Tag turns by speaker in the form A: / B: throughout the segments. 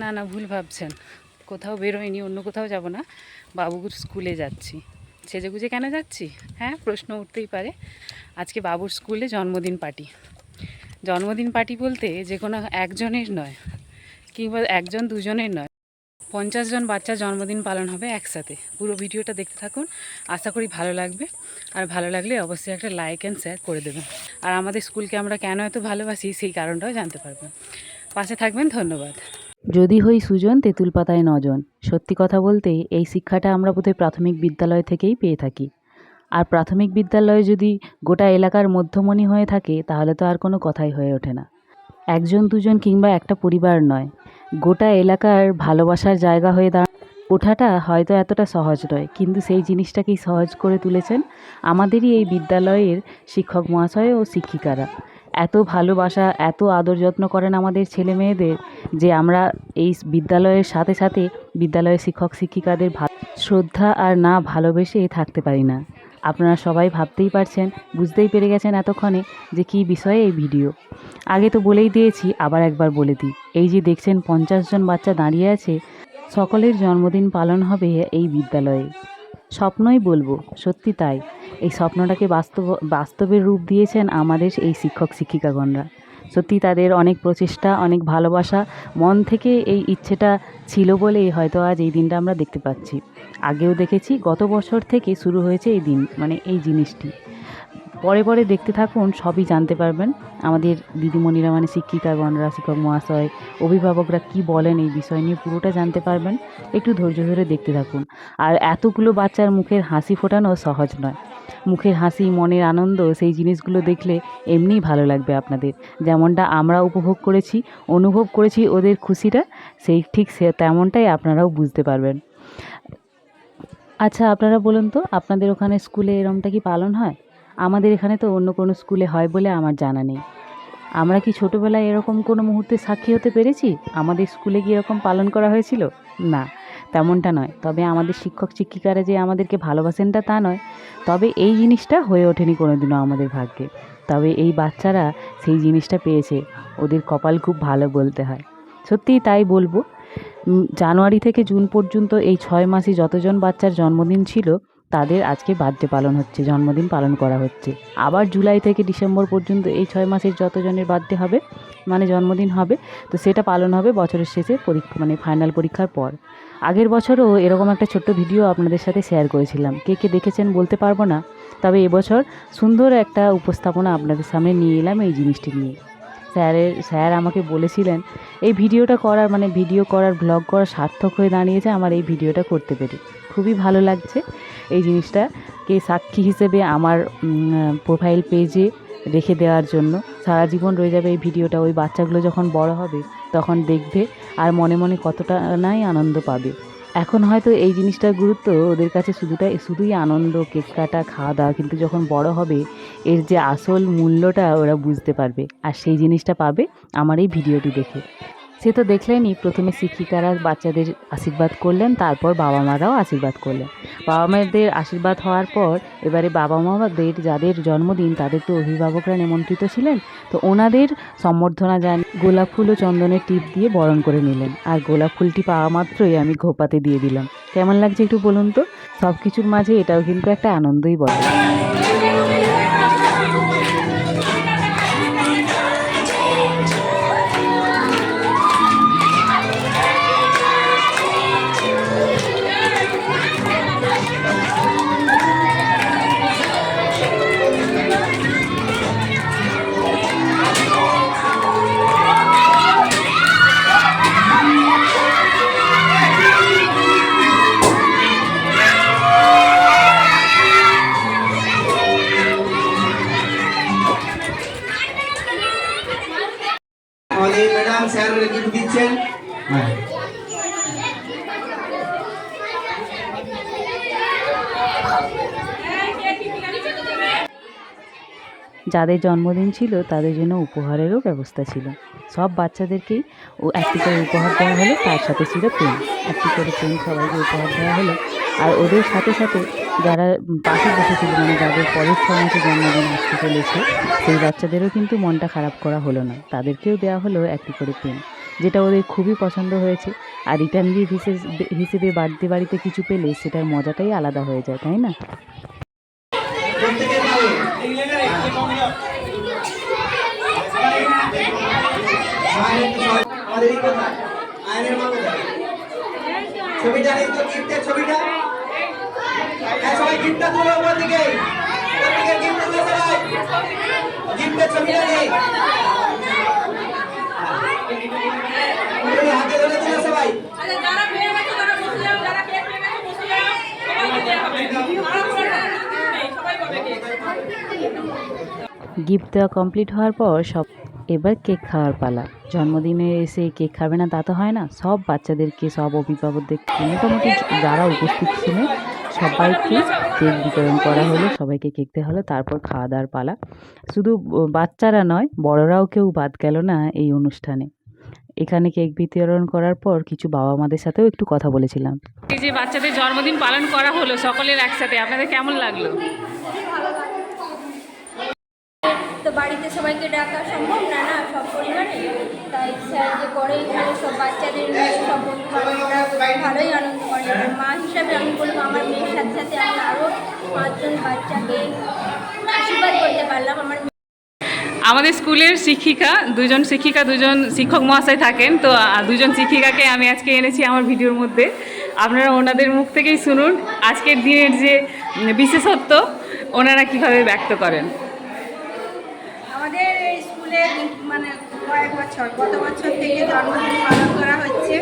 A: না না, ভুল ভাবছেন। কোথাও বেরোয়নি, অন্য কোথাও যাব না। বাবুর স্কুলে যাচ্ছি। সেজেগুজে কেন যাচ্ছি? হ্যাঁ প্রশ্ন উঠতেই পারে। আজকে বাবুর স্কুলে জন্মদিন পার্টি। জন্মদিন পার্টি বলতে যে কোনো একজনের নয়, কিংবা একজন দুজনের নয়। পঞ্চাশ জন বাচ্চার জন্মদিন পালন হবে একসাথে। পুরো ভিডিওটা দেখতে থাকুন। আশা করি ভালো লাগবে। আর ভালো লাগলে অবশ্যই একটা লাইক অ্যান্ড শেয়ার করে দেবেন। আর আমাদের স্কুলকে আমরা কেন এত ভালোবাসি সেই কারণটাও জানতে পারবেন। পাশে থাকবেন, ধন্যবাদ।
B: যদি হই সুজন, তেঁতুল পাতায় নজন। সত্যি কথা বলতে, এই শিক্ষাটা আমরা বোধহয় প্রাথমিক বিদ্যালয় থেকেই পেয়ে থাকি। আর প্রাথমিক বিদ্যালয়ে যদি গোটা এলাকার মধ্যমণি হয়ে থাকে, তাহলে তো আর কোনো কথাই হয়ে ওঠে না। একজন, দুজন কিংবা একটা পরিবার নয়। গোটা এলাকার ভালোবাসার জায়গা হয়ে দাঁড় ওঠাটা হয়তো এতটা সহজ নয়, কিন্তু সেই জিনিসটাকেই সহজ করে তুলেছেন আমাদেরই এই বিদ্যালয়ের শিক্ষক মহাশয় ও শিক্ষিকারা। এত ভালোবাসা, এত আদর যত্ন করেন আমাদের ছেলে মেয়েদের যে আমরা এই বিদ্যালয়ের সাথে সাথে বিদ্যালয়ের শিক্ষক, শিক্ষিকাদের শ্রদ্ধা আর না ভালোবেসে থাকতে পারি না। আপনারা সবাই ভাবতেই পারছেন, বুঝতেই পেরে গেছেন এতক্ষণে যে কী বিষয়ে এই ভিডিও। আগে তো বলেই দিয়েছি, আবার একবার বলে দিই। এই যে দেখছেন পঞ্চাশ জন বাচ্চা দাঁড়িয়ে আছে, সকলের জন্মদিন পালন হবে এই বিদ্যালয়ে। স্বপ্নই বলব, সত্যি তাই। এই স্বপ্নটাকে বাস্তব, বাস্তবের রূপ দিয়েছেন আমাদের এই শিক্ষক শিক্ষিকাগণরা। সত্যি তাদের অনেক প্রচেষ্টা, অনেক ভালোবাসা, মন থেকে এই ইচ্ছেটা ছিল বলেই হয়তো আজ এই দিনটা আমরা দেখতে পাচ্ছি। আগেও দেখেছি, গত বছর থেকে শুরু হয়েছে এই দিন মানে এই জিনিসটি। পরে পরে দেখতে থাকুন, সবই জানতে পারবেন। আমাদের দিদিমণিরা মানে শিক্ষিকাগণরা, শিক্ষক মহাশয়, অভিভাবকরা কি বলেন এই বিষয় নিয়ে পুরোটা জানতে পারবেন। একটু ধৈর্য ধরে দেখতে থাকুন। আর এতগুলো বাচ্চার মুখের হাসি ফোটানো সহজ নয়। মুখের হাসি, মনের আনন্দ, সেই জিনিসগুলো দেখলে এমনিই ভালো লাগবে আপনাদের। যেমনটা আমরা উপভোগ করেছি, অনুভব করেছি ওদের খুশিটা, সেই ঠিক সে তেমনটাই আপনারাও বুঝতে পারবেন। আচ্ছা আপনারা বলুন তো, আপনাদের ওখানে স্কুলে এরমটা কি পালন হয়? আমাদের এখানে তো অন্য কোনো স্কুলে হয় বলে আমার জানা নেই। আমরা কি ছোটোবেলায় এরকম কোনো মুহূর্তে সাক্ষী হতে পেরেছি? আমাদের স্কুলে কি এরকম পালন করা হয়েছিল? না। তেমনটা নয়। তবে আমাদের শিক্ষক শিক্ষিকারা যে আমাদেরকে ভালোবাসেন তা নয়। তবে এই জিনিসটা হয়ে ওঠেনি কোনোদিনও আমাদের ভাগ্যে। তবে এই বাচ্চারা সেই জিনিসটা পেয়েছে। ওদের কপাল খুব ভালো বলতে হয়। সত্যিই তাই বলব। জানুয়ারি থেকে জুন পর্যন্ত এই ছয় মাসে যতজন বাচ্চার জন্মদিন ছিল তাদের আজকে বার্থডে পালন হচ্ছে, জন্মদিন পালন করা হচ্ছে। আবার জুলাই থেকে ডিসেম্বর পর্যন্ত এই ছয় মাসের যতজনের বার্থডে হবে মানে জন্মদিন হবে, তো সেটা পালন হবে বছরের শেষে পরীক্ষা মানে ফাইনাল পরীক্ষার পর। আগের বছরও এরকম একটা ছোট্ট ভিডিও আপনাদের সাথে শেয়ার করেছিলাম। কে কে দেখেছেন বলতে পারব না, তবে এবছর সুন্দর একটা উপস্থাপনা আপনাদের সামনে নিয়ে এলাম এই জিনিসটি নিয়ে। স্যারের স্যার আমাকে বলেছিলেন, এই ভিডিওটা করার মানে ভিডিও করার ব্লগ করার সার্থক হয়ে দাঁড়িয়েছে, আমার এই ভিডিওটা করতে পেরে। খুবই ভালো লাগছে এই জিনিসটাকে সাক্ষী হিসেবে আমার প্রোফাইল পেজে রেখে দেওয়ার জন্য। সারা জীবন রয়ে যাবে এই ভিডিওটা। ওই বাচ্চাগুলো যখন বড় হবে, তখন দেখবে আর মনে মনে কতটা নাই আনন্দ পাবে। এখন হয়তো এই জিনিসটার গুরুত্ব ওদের কাছে শুধুটাই, শুধুই আনন্দ, কেক কাটা খাওয়া দাওয়া কিন্তু যখন বড় হবে, এর যে আসল মূল্যটা ওরা বুঝতে পারবে। আর সেই জিনিসটা পাবে আমার এই ভিডিওটি দেখে। সে তো দেখলেনই প্রথমে শিক্ষিকারা বাচ্চাদের আশীর্বাদ করলেন, তারপর বাবা মারাও আশীর্বাদ করলেন। বাবা মাদের আশীর্বাদ হওয়ার পর এবারে বাবা মাদের যাদের জন্মদিন, তাদের তো অভিভাবকরা নিমন্ত্রিত ছিলেন, তো ওনাদের সম্বর্ধনা জান গোলাপ ফুল ও চন্দনের টিপ দিয়ে বরণ করে নিলেন। আর গোলাপ ফুলটি পাওয়া মাত্রই আমি ঘোপাতে দিয়ে দিলাম। কেমন লাগছে একটু বলুন তো? সব কিছুর মাঝে এটাও কিন্তু একটা আনন্দই বটে।
C: গিফট দিচ্ছেন। হ্যাঁ।
B: যাদের জন্মদিন ছিল তাদের জন্য উপহারেরও ব্যবস্থা ছিল। সব বাচ্চাদেরকেই ও একটি করে উপহার দেওয়া হলো তার সাথে ছিল পেন একটি করে পেন সবাইকে উপহার দেওয়া হলো। আর ওদের সাথে সাথে যারা পাশে বসেছিল মানে যাদের পরের ছয় মাসে জন্মদিন আসতে চলেছে, সেই বাচ্চাদেরও কিন্তু মনটা খারাপ করা হলো না। তাদেরকেও দেওয়া হলো একটি করে পেন যেটা ওদের খুবই পছন্দ হয়েছে। আর রিটার্ন গিফট হিসেবে হিসেবে বার্থডে বাড়িতে কিছু পেলে সেটার মজাটাই আলাদা হয়ে যায়, তাই না?
C: প্রত্যেকে পাবে গিফটটা তুলো উপর দিকে। প্রত্যেকের গিফট তুলো সবাই। গিফটের ছবিটা নেই হাতে ধরে তুলো সবাই।
D: আচ্ছা
B: গিফট দেওয়া কমপ্লিট হওয়ার পর সব এবার কেক খাওয়ার পালা। জন্মদিনে এসে কেক খাবে না তা তো হয় না। সব বাচ্চাদেরকে সব অভিভাবকদেরকে মোটামুটি যারা উপস্থিত ছিলেন সবাইকে কেক বিতরণ করা হলো সবাইকে কেক দেওয়া হলো তারপর খাওয়া দাওয়ার পালা। শুধু বাচ্চারা নয় বড়রাও কেউ বাদ গেল না এই অনুষ্ঠানে। এখানে কেক বিতরণ করার পর কিছু বাবা মাদের সাথেও একটু কথা বলেছিলাম।
A: এই যে বাচ্চাদের জন্মদিন পালন করা হলো সকলের একসাথে আপনাদের কেমন লাগল?
E: তো বাড়িতে সবাইকে ডাকা সম্ভব না না সব পরিবারে তাই স্যার যে করে এখানে সব বাচ্চাদের নিয়ে সব বন্ধু বান্ধবরা ভালোই আনন্দ করে। মা হিসাবে আমি বলব আমার মেয়ের সাথে সাথে আমি আরও পাঁচজন বাচ্চাকে আশীর্বাদ করতে পারলাম আমার
A: আমাদের স্কুলের শিক্ষিকা দুজন শিক্ষিকা দুজন শিক্ষক মহাশয় থাকেন তো দুজন শিক্ষিকাকে আমি আজকে এনেছি আমার ভিডিওর মধ্যে। আপনারা ওনাদের মুখ থেকেই শুনুন আজকের দিনের যে বিশেষত্ব ওনারা কীভাবে ব্যক্ত করেন।
F: আমাদের স্কুলে মানে কয়েক বছর গত বছর থেকে জন্মদিন পালন করা হচ্ছে।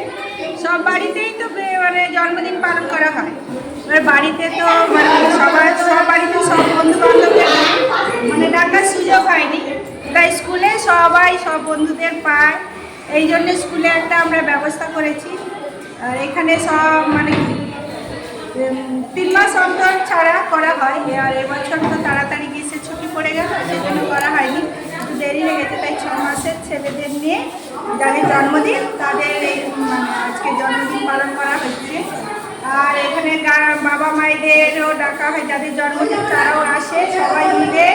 F: সব বাড়িতেই তো মানে জন্মদিন পালন করা হয়। এবার বাড়িতে তো মানে সবার সব বাড়িতে সব বন্ধু বান্ধবদের মানে ডাকার সুযোগ হয়নি। তাই স্কুলে সবাই সব বন্ধুদের পায়। এই জন্য স্কুলে একটা আমরা ব্যবস্থা করেছি। আর এখানে সব মানে তিন মাস অন্তর ছাড়া করা হয়। আর এবছর তো তাড়াতাড়ি গ্রীষ্মের ছুটি পড়ে গেল, সেজন্য করা হয়নি। দেরি হয়ে গেছে, তাই ছ মাসের ছেলেদের নিয়ে যাদের জন্মদিন, তাদের এই মানে আজকে জন্মদিন পালন করা হচ্ছে। আর এখানে বাবা মায়েদেরও ডাকা হয়, যাদের জন্মদিন তারাও আসে, সবাই মিলে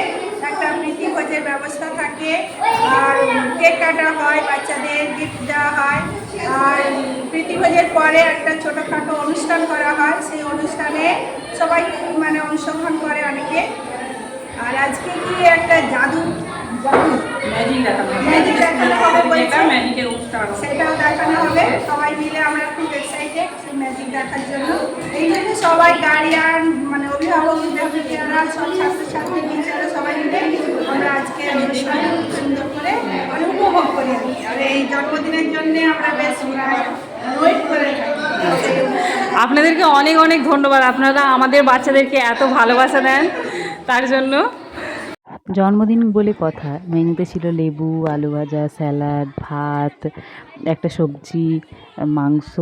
F: একটা প্রীতি ভোজের ব্যবস্থা থাকে। আর কেক কাটা হয়, বাচ্চাদের গিফট দেওয়া হয়। আর প্রীতি ভোজের পরে একটা ছোটোখাটো অনুষ্ঠান করা হয়, সেই অনুষ্ঠানে সবাই মানে অংশগ্রহণ করে অনেকে। আর আজকে কি একটা জাদু
D: ম্যাজিক দেখানো
F: ম্যাজিক দেখানো হবে বলছে।
D: ম্যাজিকের অনুষ্ঠান
F: সেটাও দেখানো হবে। সবাই মিলে আমরা খুব এক্সাইটেড সেই ম্যাজিক দেখার জন্য। এই জন্য সবাই গার্ডিয়ান মানে অভিভাবক অভিভাবকেরা সব ছাত্রছাত্রী টিচাররা সবাই মিলে আমরা আজকে অনুষ্ঠান সুন্দর করে মানে উপভোগ করি আর এই জন্মদিনের জন্য আমরা বেশ ওয়েট করে
A: আপনাদেরকে অনেক অনেক ধন্যবাদ। আপনারা আমাদের বাচ্চাদেরকে এত ভালোবাসা দেন তার জন্য।
B: জন্মদিন বলে কথা। মেনুতে ছিল লেবু, আলু ভাজা, স্যালাড, ভাত, একটা সবজি, মাংস,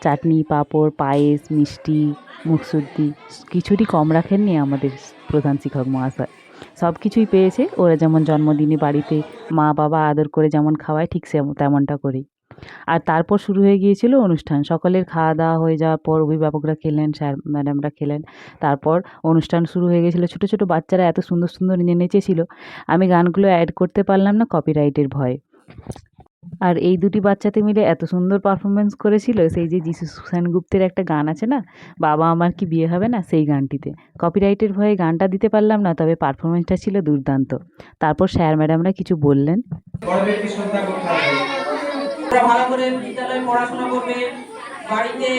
B: চাটনি, পাঁপড়, পায়েস, মিষ্টি মুখসুদ্দি কিছুটি কম রাখেননি আমাদের প্রধান শিক্ষক মহাশয়। সব কিছুই পেয়েছে। ওরা যেমন জন্মদিনে বাড়িতে মা বাবা আদর করে যেমন খাওয়ায়, ঠিক সে তেমনটা করেই। আর তারপর শুরু হয়ে গিয়েছিল অনুষ্ঠান। সকলের খাওয়া দাওয়া হয়ে যাওয়ার পর অভিভাবকরা খেলেন, স্যার, ম্যাডামরা খেলেন। তারপর অনুষ্ঠান শুরু হয়ে গেছিল ছোটো ছোটো বাচ্চারা এত সুন্দর সুন্দর নেচেছিল। আমি গানগুলো অ্যাড করতে পারলাম না কপিরাইটের ভয়ে। আর এই দুটি বাচ্চাতে মিলে এত সুন্দর পারফরমেন্স করেছিল। সেই যে যিশু সেনগুপ্তের একটা গান আছে না, বাবা আমার কি বিয়ে হবে না? সেই গানটিতে। কপিরাইটের ভয়ে গানটা দিতে পারলাম না, তবে পারফরমেন্সটা ছিল দুর্দান্ত। তারপর স্যার, ম্যাডামরা কিছু বললেন
C: বড়দেরকে শ্রদ্ধা করতে হবে
D: ওরা ভালো করে বিদ্যালয়ে পড়াশোনা করবে, বাড়িতে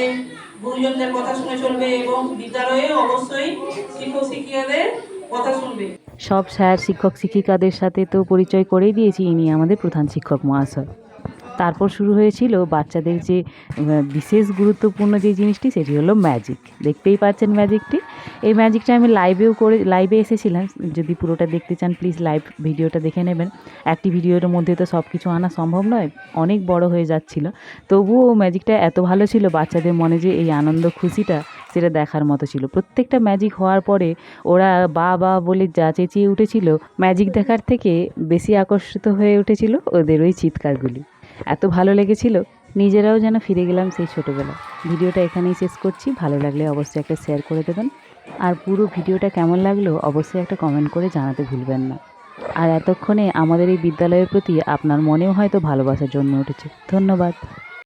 D: গুরুজনদের কথা শুনে চলবে এবং বিদ্যালয়ে অবশ্যই শিক্ষক শিক্ষিকাদের কথা শুনবে।
B: সব স্যার, শিক্ষক, শিক্ষিকাদের সাথে তো পরিচয় করেই দিয়েছি ইনি আমাদের প্রধান শিক্ষক মহাশয়। তারপর শুরু হয়েছিল বাচ্চাদের যে বিশেষ গুরুত্বপূর্ণ যে জিনিসটি সেটি হলো ম্যাজিক দেখতেই পাচ্ছেন ম্যাজিকটি এই ম্যাজিকটা আমি লাইভেও করে লাইভে এসেছিলাম। যদি পুরোটা দেখতে চান প্লিজ লাইভ ভিডিওটা দেখে নেবেন। একটি ভিডিওর মধ্যে তো সব কিছু আনা সম্ভব নয়, অনেক বড় হয়ে যাচ্ছিল। তবুও ম্যাজিকটা এত ভালো ছিল বাচ্চাদের মনে যে, এই আনন্দ খুশিটা সেটা দেখার মতো ছিল। প্রত্যেকটা ম্যাজিক হওয়ার পরে ওরা বা বা বলে যা চেঁচিয়ে উঠেছিল ম্যাজিক দেখার থেকে বেশি আকর্ষিত হয়ে উঠেছিল ওদের ওই চিৎকারগুলি। এত ভালো লেগেছিল, নিজেরাও যেন ফিরে গেলাম সেই ছোটোবেলা। ভিডিওটা এখানেই শেষ করছি, ভালো লাগলে অবশ্যই একটা শেয়ার করে দেবেন। আর পুরো ভিডিওটা কেমন লাগল অবশ্যই একটা কমেন্ট করে জানাতে ভুলবেন না। আর এতক্ষণে আমাদের এই বিদ্যালয়ের প্রতি আপনার মনেও হয়তো ভালোবাসা জন্মে উঠেছে। ধন্যবাদ।